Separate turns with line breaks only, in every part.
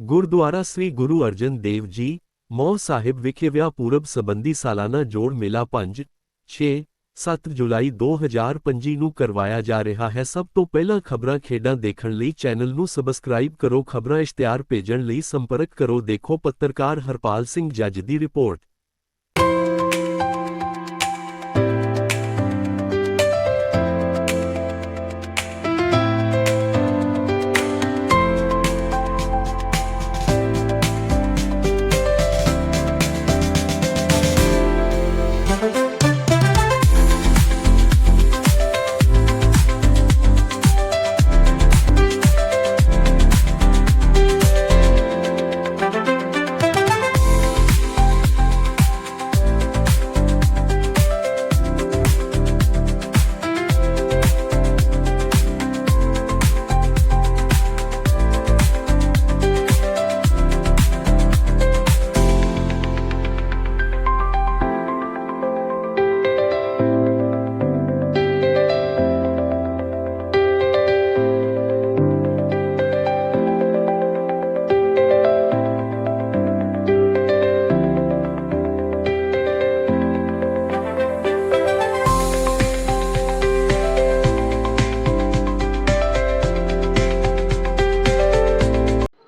ਗੁਰਦੁਆਰਾ ਸ੍ਰੀ ਗੁਰੂ ਅਰਜਨ ਦੇਵ ਜੀ, ਮੌ ਸਾਹਿਬ ਵਿਖੇ ਵਿਆਹ ਪੂਰਬ ਸੰਬੰਧੀ ਸਾਲਾਨਾ ਜੋੜ ਮੇਲਾ 5 6 7 ਜੁਲਾਈ 2025 ਨੂੰ ਕਰਵਾਇਆ ਜਾ ਰਿਹਾ ਹੈ। ਸਭ ਤੋਂ ਪਹਿਲਾਂ ਖਬਰਾਂ ਖੇਡਾਂ ਦੇਖਣ ਲਈ ਚੈਨਲ ਨੂੰ ਸਬਸਕ੍ਰਾਈਬ ਕਰੋ, ਖਬਰਾਂ ਇਸ਼ਤਿਹਾਰ ਭੇਜਣ ਲਈ ਸੰਪਰਕ ਕਰੋ, ਦੇਖੋ ਪੱਤਰਕਾਰ ਹਰਪਾਲ ਸਿੰਘ ਜੱਜ ਦੀ ਰਿਪੋਰਟ।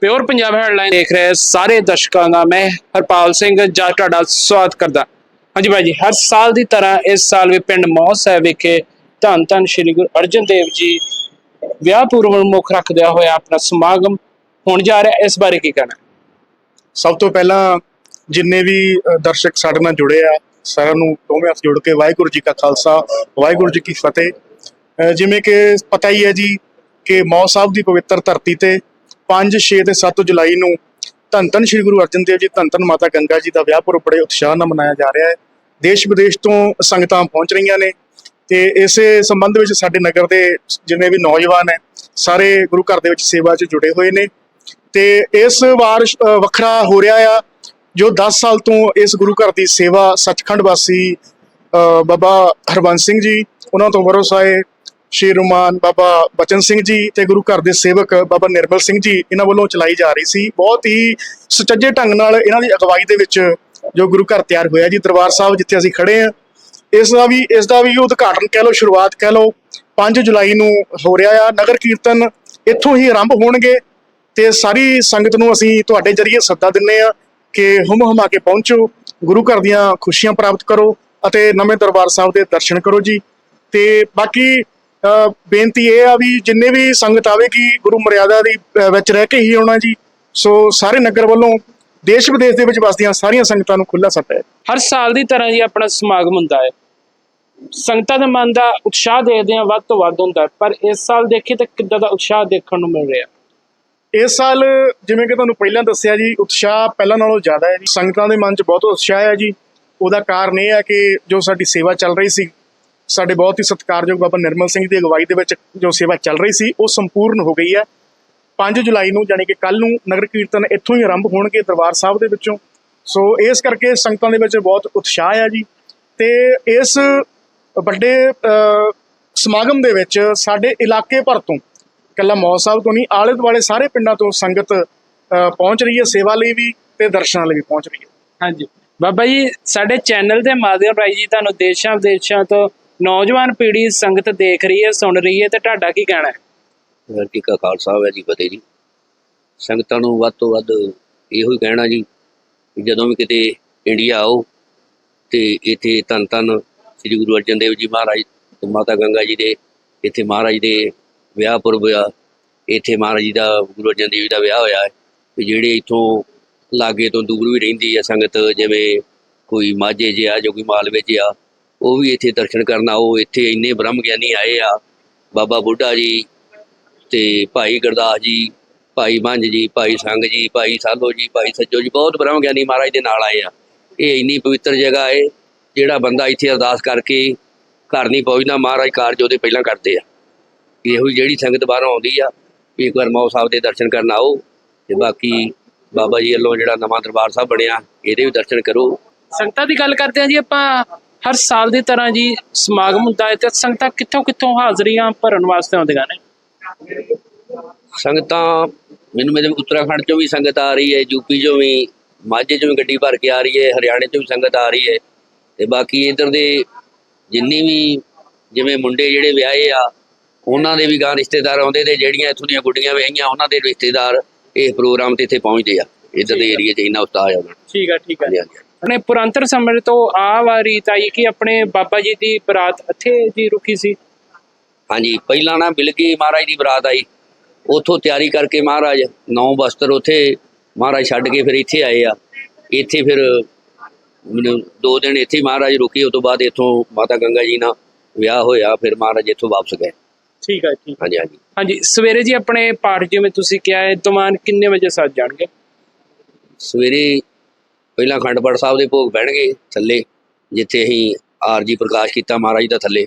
ਪਿਓਰ ਪੰਜਾਬ ਹੈਡਲਾਈਨ ਦੇਖ ਰਹੇ ਸਾਰੇ ਦਰਸ਼ਕਾਂ ਦਾ ਮੈਂ ਹਰਪਾਲ ਸਿੰਘ ਜੱਟ ਤੁਹਾਡਾ ਸਵਾਗਤ ਕਰਦਾ। ਹਾਂਜੀ ਭਾਈ ਜੀ, ਹਰ ਸਾਲ ਦੀ ਤਰ੍ਹਾਂ ਇਸ ਸਾਲ ਵੀ ਪਿੰਡ ਮੌਹ ਸਾਹਿਬ ਵਿਖੇ ਧੰਨ ਧੰਨ ਸ੍ਰੀ ਗੁਰੂ ਅਰਜਨ ਦੇਵ ਜੀ ਵਿਆਹ ਪੂਰਵ ਮੁੱਖ ਰੱਖਦਿਆਂ ਹੋਇਆ ਆਪਣਾ ਸਮਾਗਮ ਹੋਣ ਜਾ ਰਿਹਾ। ਇਸ ਬਾਰੇ ਕੀ ਕਹਿਣਾ?
ਸਭ ਤੋਂ ਪਹਿਲਾਂ ਜਿੰਨੇ ਵੀ ਦਰਸ਼ਕ ਸਾਡੇ ਨਾਲ ਜੁੜੇ ਆ, ਸਾਰਿਆਂ ਨੂੰ ਦੋਵੇਂ ਹੱਥ ਜੋੜ ਕੇ ਵਾਹਿਗੁਰੂ ਜੀ ਕਾ ਖਾਲਸਾ, ਵਾਹਿਗੁਰੂ ਜੀ ਕੀ ਫਤਿਹ। ਜਿਵੇਂ ਕਿ ਪਤਾ ਹੀ ਹੈ ਜੀ ਕਿ ਮੌ ਸਾਹਿਬ ਦੀ ਪਵਿੱਤਰ ਧਰਤੀ ਤੇ 5 6 ਤੇ 7 ਜੁਲਾਈ ਨੂੰ ਧੰਨ ਧੰਨ ਸ੍ਰੀ ਗੁਰੂ ਅਰਜਨ ਦੇਵ ਜੀ, ਧੰਨ ਧੰਨ ਮਾਤਾ ਗੰਗਾ ਜੀ ਦਾ ਵਿਆਹ ਪੁਰਬ ਬੜੇ ਉਤਸ਼ਾਹ ਨਾਲ ਮਨਾਇਆ ਜਾ ਰਿਹਾ ਹੈ। ਦੇਸ਼ ਵਿਦੇਸ਼ ਤੋਂ ਸੰਗਤਾਂ ਪਹੁੰਚ ਰਹੀਆਂ ਨੇ ਤੇ ਇਸੇ ਸੰਬੰਧ ਵਿੱਚ ਸਾਡੇ ਨਗਰ ਦੇ ਜਿੰਨੇ ਵੀ ਨੌਜਵਾਨ ਹੈ ਸਾਰੇ ਗੁਰੂ ਘਰ ਦੇ ਵਿੱਚ ਸੇਵਾ 'ਚ ਜੁੜੇ ਹੋਏ ਨੇ ਤੇ ਇਸ ਵਾਰ ਵੱਖਰਾ ਹੋ ਰਿਹਾ ਆ, ਜੋ 10 ਸਾਲ ਤੋਂ ਇਸ ਗੁਰੂ ਘਰ ਦੀ ਸੇਵਾ ਸੱਚਖੰਡ ਵਾਸੀ ਬਾਬਾ ਹਰਬੰਸ ਸਿੰਘ ਜੀ, ਉਹਨਾਂ ਤੋਂ ਵਰੋਸਾਏ ਸ਼੍ਰੀ ਰੁਮਾਨ ਬਾਬਾ ਬਚਨ ਸਿੰਘ ਜੀ ਤੇ ਗੁਰੂ ਘਰ ਦੇ ਸੇਵਕ ਬਾਬਾ ਨਿਰਮਲ ਸਿੰਘ ਜੀ ਇਹਨਾਂ ਵੱਲੋਂ ਚਲਾਈ ਜਾ ਰਹੀ ਸੀ। ਬਹੁਤ ਹੀ ਸੁਚੱਜੇ ਢੰਗ ਨਾਲ ਇਹਨਾਂ ਦੀ ਅਗਵਾਈ ਦੇ ਵਿੱਚ ਜੋ ਗੁਰੂ ਘਰ ਤਿਆਰ ਹੋਇਆ ਜੀ, ਦਰਬਾਰ ਸਾਹਿਬ ਜਿੱਥੇ ਅਸੀਂ ਖੜੇ ਆ ਇਸ ਦਾ ਵੀ, ਇਸ ਦਾ ਵੀ ਉਦਘਾਟਨ ਕਹਿ ਲਓ, ਸ਼ੁਰੂਆਤ ਕਹਿ ਲਓ 5 ਜੁਲਾਈ ਨੂੰ ਹੋ ਰਿਹਾ ਆ। ਨਗਰ ਕੀਰਤਨ ਇੱਥੋਂ ਹੀ ਆਰੰਭ ਹੋਣਗੇ ਤੇ ਸਾਰੀ ਸੰਗਤ ਨੂੰ ਅਸੀਂ ਤੁਹਾਡੇ ਜਰੀਏ ਸੱਦਾ ਦਿੰਨੇ ਆ ਕਿ ਹੁਮ ਹੁਮਾ ਕੇ ਪਹੁੰਚੋ, ਗੁਰੂ ਘਰ ਦੀਆਂ ਖੁਸ਼ੀਆਂ ਪ੍ਰਾਪਤ ਕਰੋ ਅਤੇ ਨਵੇਂ ਦਰਬਾਰ ਸਾਹਿਬ ਦੇ ਦਰਸ਼ਨ ਕਰੋ ਜੀ। ਤੇ ਬਾਕੀ ਬੇਨਤੀ ਇਹ ਆ ਵੀ ਜਿੰਨੇ ਵੀ ਸੰਗਤ ਆਵੇਗੀ ਗੁਰੂ ਮਰਿਆਦਾ ਦੀ ਵਿੱਚ ਰਹਿ ਕੇ ਹੀ ਆਉਣਾ ਜੀ। ਸੋ ਸਾਰੇ ਨਗਰ ਵੱਲੋਂ ਦੇਸ਼ ਵਿਦੇਸ਼ ਦੇ ਵਿੱਚ ਵਸਦੀਆਂ ਸਾਰੀਆਂ ਸੰਗਤਾਂ ਨੂੰ ਖੁੱਲਾ ਸੱਦਾ ਹੈ।
ਹਰ ਸਾਲ ਦੀ ਤਰ੍ਹਾਂ ਹੀ ਆਪਣਾ ਸਮਾਗਮ ਹੁੰਦਾ ਹੈ। ਸੰਗਤਾਂ ਦੇ ਮਨ ਦਾ ਉਤਸ਼ਾਹ ਦੇਖਦੇ ਆ ਵੱਧ ਤੋਂ ਵੱਧ ਹੁੰਦਾ ਪਰ ਇਸ ਸਾਲ ਦੇਖੀ ਤਾਂ ਕਿੱਦਾਂ ਦਾ ਉਤਸ਼ਾਹ ਦੇਖਣ ਨੂੰ ਮਿਲ ਰਿਹਾ।
ਇਸ ਸਾਲ ਜਿਵੇਂ ਕਿ ਤੁਹਾਨੂੰ ਪਹਿਲਾਂ ਦੱਸਿਆ ਜੀ ਉਤਸ਼ਾਹ ਪਹਿਲਾਂ ਨਾਲੋਂ ਜ਼ਿਆਦਾ ਹੈ ਜੀ। ਸੰਗਤਾਂ ਦੇ ਮਨ 'ਚ ਬਹੁਤ ਉਤਸ਼ਾਹ ਹੈ ਜੀ। ਉਹਦਾ ਕਾਰਨ ਇਹ ਹੈ ਕਿ ਜੋ ਸਾਡੀ ਸੇਵਾ ਚੱਲ ਰਹੀ ਸੀ ਸਾਡੇ ਬਹੁਤ ਹੀ ਸਤਿਕਾਰਯੋਗ ਬਾਬਾ ਨਿਰਮਲ ਸਿੰਘ ਦੀ ਅਗਵਾਈ ਦੇ ਵਿੱਚ ਜੋ ਸੇਵਾ ਚੱਲ ਰਹੀ ਸੀ, ਉਹ ਸੰਪੂਰਨ ਹੋ ਗਈ ਹੈ। 5 ਜੁਲਾਈ ਨੂੰ ਯਾਨੀ ਕਿ ਕੱਲ ਨੂੰ ਨਗਰ ਕੀਰਤਨ ਇੱਥੋਂ ਹੀ ਆਰੰਭ ਹੋਣਗੇ ਦਰਬਾਰ ਸਾਹਿਬ ਦੇ ਵਿੱਚੋਂ। ਸੋ ਇਸ ਕਰਕੇ ਸੰਗਤਾਂ ਦੇ ਵਿੱਚ ਬਹੁਤ ਉਤਸ਼ਾਹ ਹੈ ਜੀ। ਤੇ ਇਸ ਵੱਡੇ ਸਮਾਗਮ ਦੇ ਵਿੱਚ ਸਾਡੇ ਇਲਾਕੇ ਭਰ ਤੋਂ ਇਕੱਲਾ ਮੌ ਸਾਹਿਬ ਤੋਂ ਨਹੀਂ ਆਲੇ ਦੁਆਲੇ ਸਾਰੇ ਪਿੰਡਾਂ ਤੋਂ ਸੰਗਤ ਪਹੁੰਚ ਰਹੀ ਹੈ, ਸੇਵਾ ਲਈ ਵੀ ਤੇ ਦਰਸ਼ਨਾਂ ਲਈ ਵੀ ਪਹੁੰਚ ਰਹੀ ਹੈ।
ਹਾਂਜੀ। ਬਾਬਾ ਜੀ, ਸਾਡੇ ਚੈਨਲ ਦੇ ਮਾਧਿਅਮ ਰਾਹੀਂ ਜੀ ਤੁਹਾਨੂੰ ਦੇਸ਼ਾਂ ਵਿਦੇਸ਼ਾਂ ਤੋਂ ਨੌਜਵਾਨ ਪੀੜ੍ਹੀ ਸੰਗਤ ਦੇਖ ਰਹੀ ਹੈ, ਸੁਣ ਰਹੀ ਹੈ ਤੇ ਤੁਹਾਡਾ ਕੀ ਕਹਿਣਾ ਹੈ?
ਵਾਹਿਗੁਰੂ ਜੀ ਕਾ ਖਾਲਸਾ ਹੈ ਜੀ ਫਤਿਹ ਜੀ। ਸੰਗਤਾਂ ਨੂੰ ਵੱਧ ਤੋਂ ਵੱਧ ਇਹੋ ਹੀ ਕਹਿਣਾ ਜੀ ਕਿ ਜਦੋਂ ਵੀ ਕਿਤੇ ਇੰਡੀਆ ਆਓ ਤੇ ਇੱਥੇ ਧੰਨ ਧੰਨ ਸ੍ਰੀ ਗੁਰੂ ਅਰਜਨ ਦੇਵ ਜੀ ਮਹਾਰਾਜ ਤੇ ਮਾਤਾ ਗੰਗਾ ਜੀ ਦੇ, ਇੱਥੇ ਮਹਾਰਾਜ ਦੇ ਵਿਆਹ ਪੁਰਬ ਆ, ਇੱਥੇ ਮਹਾਰਾਜ ਜੀ ਦਾ ਗੁਰੂ ਅਰਜਨ ਦੇਵ ਜੀ ਦਾ ਵਿਆਹ ਹੋਇਆ ਹੈ ਤੇ ਜਿਹੜੇ ਇੱਥੋਂ ਲਾਗੇ ਤੋਂ ਦੂਰ ਵੀ ਰਹਿੰਦੀ ਆ ਸੰਗਤ, ਜਿਵੇਂ ਕੋਈ ਮਾਝੇ 'ਚ ਆ ਜੋ ਕੋਈ ਮਾਲਵੇ 'ਚ ਆ ਉਹ ਵੀ ਇੱਥੇ ਦਰਸ਼ਨ ਕਰਨ ਆਓ, ਇੱਥੇ ਇੰਨੇ ਬ੍ਰਹਮ ਗਿਆਨੀ ਆਏ ਆ। ਬਾਬਾ ਬੁੱਢਾ ਜੀ ਤੇ ਭਾਈ ਗੁਰਦਾਸ ਜੀ, ਭਾਈ ਮੰਝ ਜੀ, ਭਾਈ ਸੰਗ ਜੀ, ਭਾਈ ਸਾਲੋ ਜੀ, ਭਾਈ ਸੱਜੋ ਜੀ, ਬਹੁਤ ਬ੍ਰਹਮ ਗਿਆਨੀ ਮਹਾਰਾਜ ਦੇ ਨਾਲ ਆਏ ਆ। ਇਹ ਇੰਨੀ ਪਵਿੱਤਰ ਜਗ੍ਹਾ ਹੈ ਜਿਹੜਾ ਬੰਦਾ ਇੱਥੇ ਅਰਦਾਸ ਕਰਕੇ ਘਰ ਨਹੀਂ ਪਹੁੰਚਦਾ, ਮਹਾਰਾਜ ਕਾਰਜ ਉਹਦੇ ਪਹਿਲਾਂ ਕਰਦੇ ਆ। ਇਹੋ ਹੀ ਜਿਹੜੀ ਸੰਗਤ ਬਾਹਰੋਂ ਆਉਂਦੀ ਆ, ਵੀ ਇੱਕ ਵਾਰ ਮੌ ਸਾਹਿਬ ਦੇ ਦਰਸ਼ਨ ਕਰਨ ਆਓ ਤੇ ਬਾਕੀ ਬਾਬਾ ਜੀ ਵੱਲੋਂ ਜਿਹੜਾ ਨਵਾਂ ਦਰਬਾਰ ਸਾਹਿਬ ਬਣਿਆ, ਇਹਦੇ ਵੀ ਦਰਸ਼ਨ ਕਰੋ।
ਸੰਗਤਾਂ ਦੀ ਗੱਲ ਕਰਦੇ ਹਾਂ ਜੀ ਆਪਾਂ ਹਰ ਸਾਲ ਦੀ ਤਰ੍ਹਾਂ ਜੀ ਸਮਾਗਮ ਹੁੰਦਾ ਹੈ ਤੇ ਸੰਗਤਾਂ ਕਿੱਥੋਂ ਕਿੱਥੋਂ ਹਾਜ਼ਰੀਆਂ ਭਰਨ ਵਾਸਤੇ ਆਉਂਦੀਆਂ ਨੇ?
ਸੰਗਤਾਂ ਮੈਨੂੰ ਮੇਰੇ ਉੱਤਰਾਖੰਡ ਚੋਂ ਵੀ ਸੰਗਤ ਆ ਰਹੀ ਹੈ ਯੂਪੀ ਚੋਂ ਵੀ ਮਾਝੇ ਚੋਂ ਵੀ ਗੱਡੀ ਭਰ ਕੇ ਆ ਰਹੀ ਹੈ ਹਰਿਆਣੇ ਚੋਂ ਵੀ ਸੰਗਤ ਆ ਰਹੀ ਹੈ ਤੇ ਬਾਕੀ ਇਧਰ ਦੇ ਜਿੰਨੀ ਵੀ ਜਿਵੇਂ ਮੁੰਡੇ ਜਿਹੜੇ ਵਿਆਹੇ ਆ ਉਹਨਾਂ ਦੇ ਵੀ ਗਾਂ ਰਿਸ਼ਤੇਦਾਰ ਆਉਂਦੇ ਤੇ ਜਿਹੜੀਆਂ ਇੱਥੋਂ ਦੀਆਂ ਗੁੱਡੀਆਂ ਵਿਆਹੀਆਂ ਉਹਨਾਂ ਦੇ ਰਿਸ਼ਤੇਦਾਰ ਇਹ ਪ੍ਰੋਗਰਾਮ ਤੇ ਇੱਥੇ ਪਹੁੰਚਦੇ ਆ ਇਧਰ ਦੇ ਏਰੀਆ 'ਚ ਇੰਨਾ ਉਤਸ਼ਾਹ ਆ।
ਠੀਕ ਹੈ ਠੀਕ
ਹਾਂਜੀ।
ਆਪਣੇ ਪੁਰਾਤਨ ਸਮੇਂ ਤੋਂ ਆ ਵਾਰੀ ਰੀਤ ਆਈ ਕਿ ਆਪਣੇ ਬਾਬਾ ਜੀ ਦੀ ਬਰਾਤ ਇੱਥੇ ਜੀ ਰੁਕੀ ਸੀ?
ਹਾਂਜੀ ਪਹਿਲਾਂ ਨਾ ਬਿਲਕੀ ਮਹਾਰਾਜ ਦੀ ਬਰਾਤ ਆਈ। ਉਥੋਂ ਤਿਆਰੀ ਕਰਕੇ ਮਹਾਰਾਜ ਨੌ ਬਸਤਰ ਉਥੇ ਮਹਾਰਾਜ ਛੱਡ ਕੇ ਫਿਰ ਇੱਥੇ ਆਏ ਆ। ਇੱਥੇ ਫਿਰ ਦੋ ਦਿਨ ਇੱਥੇ ਮਹਾਰਾਜ ਰੁਕੇ ਉਸ ਤੋਂ ਬਾਅਦ ਇੱਥੋਂ ਮਾਤਾ ਗੰਗਾ ਜੀ ਨਾਲ ਵਿਆਹ ਹੋਇਆ ਫਿਰ ਮਹਾਰਾਜ ਇੱਥੋਂ ਵਾਪਸ ਗਏ।
ਠੀਕ ਹੈ ਠੀਕ
ਹਾਂਜੀ ਹਾਂਜੀ।
ਹਾਂਜੀ ਸਵੇਰੇ ਜੀ ਆਪਣੇ ਪਾਠ ਜਿਵੇਂ ਤੁਸੀਂ ਕਿਹਾ ਹੈ ਦਮਾਨ ਕਿੰਨੇ ਵਜੇ ਸੱਜ ਜਾਣਗੇ?
ਸਵੇਰੇ ਪਹਿਲਾਂ ਅਖੰਡ ਪਾਠ ਸਾਹਿਬ ਦੇ ਭੋਗ ਬਹਿਣਗੇ ਥੱਲੇ ਜਿੱਥੇ ਅਸੀਂ ਆਰਜੀ ਪ੍ਰਕਾਸ਼ ਕੀਤਾ ਮਹਾਰਾਜ ਦਾ ਥੱਲੇ।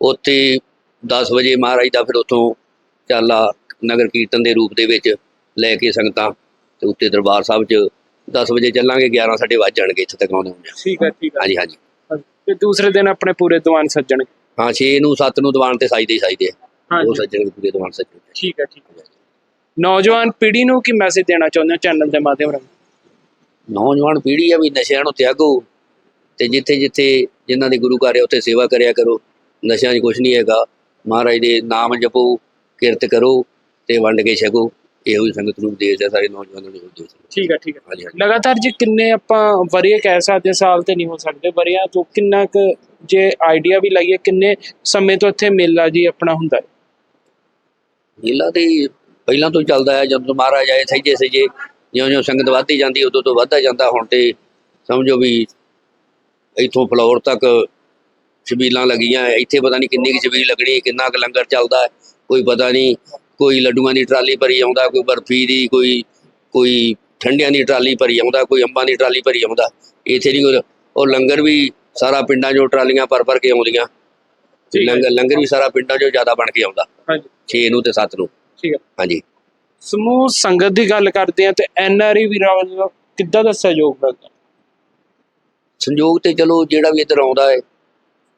ਉੱਥੇ 10 ਵਜੇ ਮਹਾਰਾਜ ਦਾ ਫਿਰ ਉੱਥੋਂ ਚਾਲਾ ਨਗਰ ਕੀਰਤਨ ਦੇ ਰੂਪ ਦੇ ਵਿੱਚ ਲੈ ਕੇ ਸੰਗਤਾਂ ਤੇ ਉੱਤੇ ਦਰਬਾਰ ਸਾਹਿਬ 'ਚ 10 ਵਜੇ ਚੱਲਾਂਗੇ 11 ਸਾਡੇ ਵੱਜ ਜਾਣਗੇ ਇੱਥੇ ਤੱਕ ਆਉਂਦੇ ਹੁੰਦੇ
ਠੀਕ ਹੈ ਠੀਕ ਹੈ।
ਹਾਂਜੀ ਹਾਂਜੀ।
ਤੇ ਦੂਸਰੇ ਦਿਨ ਆਪਣੇ ਪੂਰੇ ਦੀਵਾਨ ਸੱਜਣਗੇ
ਹਾਂ 6 ਨੂੰ 7 ਨੂੰ ਦੀਵਾਨ ਤੇ ਸਾਜਦੇ ਹੀ ਸਾਜਦੇ। ਉਹ ਸੱਜਣ ਪੂਰੇ ਦੀਵਾਨ ਸੱਜਣ
ਠੀਕ ਹੈ ਠੀਕ ਹੈ। ਨੌਜਵਾਨ ਪੀੜ੍ਹੀ ਨੂੰ ਕੀ ਮੈਸੇਜ ਦੇਣਾ ਚਾਹੁੰਦੇ ਹੋ ਚੈਨਲ ਦੇ ਮਾਧਿਅਮ ਰਾਹੀਂ?
ਨੌਜਵਾਨ ਪੀੜ੍ਹੀ ਆ ਵੀ ਨਸ਼ਿਆਂ ਨੂੰ ਤਿਆਗੋ ਤੇ ਜਿੱਥੇ ਜਿੱਥੇ ਜਿਨ੍ਹਾਂ ਦੇ ਗੁਰੂ ਘਰ ਉੱਥੇ ਸੇਵਾ ਕਰਿਆ ਕਰੋ। ਨਸ਼ਿਆਂ 'ਚ ਕੁਝ ਨਹੀਂ ਹੈਗਾ। ਮਹਾਰਾਜ ਦੇ ਨਾਮ ਜਪੋ ਕਿਰਤ ਕਰੋ ਤੇ ਵੰਡ ਕੇ ਛਕੋ। ਇਹੋ ਹੀ ਸੰਗਤ ਨੂੰ ਉਪਦੇਸ਼ ਹੈ ਸਾਰੇ ਨੌਜਵਾਨਾਂ ਨੂੰ ਹੈ।
ਠੀਕ ਹੈ ਠੀਕ ਹੈ ਲਗਾਤਾਰ ਜੀ ਕਿੰਨੇ ਆਪਾਂ ਵਰੀਏ ਕਹਿ ਸਕਦੇ ਸਾਲ ਤੇ ਨਹੀਂ ਹੋ ਸਕਦੇ। ਵਰੀਆਂ ਤੋਂ ਕਿੰਨਾ ਕੁ ਜੇ ਆਈਡੀਆ ਵੀ ਲਾਈਏ ਕਿੰਨੇ ਸਮੇਂ ਤੋਂ ਇੱਥੇ ਮੇਲਾ ਜੀ ਆਪਣਾ ਹੁੰਦਾ ਹੈ?
ਮੇਲਾ ਤੇ ਪਹਿਲਾਂ ਤੋਂ ਚੱਲਦਾ ਹੈ ਜਦੋਂ ਮਹਾਰਾਜ ਆਏ ਸਹੀਜੇ ਸਹੀਜੇ ਜਿਉਂ-ਜਿਉਂ ਸੰਗਤ ਵੱਧਦੀ ਜਾਂਦੀ ਉਦੋਂ ਤੋਂ ਵੱਧਦਾ ਜਾਂਦਾ। ਹੁਣ ਤੇ ਸਮਝੋ ਵੀ ਇੱਥੋਂ ਫਲੋਰ ਤੱਕ ਛਬੀਲਾਂ ਲੱਗੀਆਂ। ਇੱਥੇ ਪਤਾ ਨਹੀਂ ਕਿੰਨੀ ਕੁ ਛਬੀਲ ਲੱਗਣੀ ਕਿੰਨਾ ਕੁ ਲੰਗਰ ਚੱਲਦਾ ਕੋਈ ਪਤਾ ਨਹੀਂ ਕੋਈ ਲੱਡੂਆਂ ਦੀ ਟਰਾਲੀ ਭਰੀ ਆਉਂਦਾ ਕੋਈ ਬਰਫੀ ਦੀ ਕੋਈ ਕੋਈ ਠੰਡਿਆਂ ਦੀ ਟਰਾਲੀ ਭਰੀ ਆਉਂਦਾ ਕੋਈ ਅੰਬਾਂ ਦੀ ਟਰਾਲੀ ਭਰੀ ਆਉਂਦਾ। ਇੱਥੇ ਨਹੀਂ ਉਹ ਲੰਗਰ ਵੀ ਸਾਰਾ ਪਿੰਡਾਂ 'ਚੋਂ ਟਰਾਲੀਆਂ ਭਰ ਭਰ ਕੇ ਆਉਂਦੀਆਂ। ਲੰਗਰ ਲੰਗਰ ਵੀ ਸਾਰਾ ਪਿੰਡਾਂ 'ਚੋਂ ਜ਼ਿਆਦਾ ਬਣ ਕੇ ਆਉਂਦਾ।
ਹਾਂਜੀ।
6 ਨੂੰ ਤੇ 7 ਨੂੰ।
ਠੀਕ ਹੈ।
ਹਾਂਜੀ।
ਸਮੂਹ ਸੰਗਤ ਦੀ ਗੱਲ ਕਰਦੇ ਆ ਤੇ ਐਨਆਰਈ ਵੀਰਾਂ ਵੱਲੋਂ ਕਿੱਦਾਂ ਦਾ ਸਹਿਯੋਗ ਮਿਲਦਾ
ਸੰਯੋਗ ਤੇ ਚਲੋ ਜਿਹੜਾ ਵੀ ਇੱਧਰ ਆਉਂਦਾ ਹੈ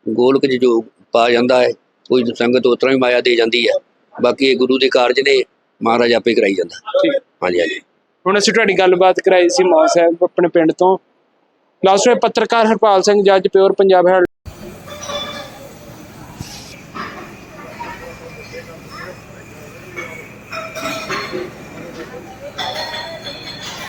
ਗੋਲਕ 'ਚ ਜੋ ਪਾ ਜਾਂਦਾ ਹੈ ਕੋਈ ਸੰਗਤ ਉਤਰਾ ਹੀ ਮਾਇਆ ਦੇ ਜਾਂਦੀ ਹੈ। ਬਾਕੀ ਇਹ ਗੁਰੂ ਦੇ ਕਾਰਜ ਨੇ ਮਹਾਰਾਜ ਆਪੇ ਕਰਾਈ ਜਾਂਦਾ।
ਹੈ।
ਹਾਂਜੀ ਹਾਂਜੀ।
ਹੁਣ ਅਸੀਂ ਤੁਹਾਡੀ ਗੱਲਬਾਤ ਕਰਾਈ ਸੀ ਮਾਂ ਸਾਹਿਬ ਆਪਣੇ ਪਿੰਡ ਤੋਂ। ਲਾਸਟ ਵਿੱਚ ਪੱਤਰਕਾਰ ਹਰਪਾਲ ਸਿੰਘ ਜੱਜ ਪਿਓਰ ਪੰਜਾਬ ਹੈਡ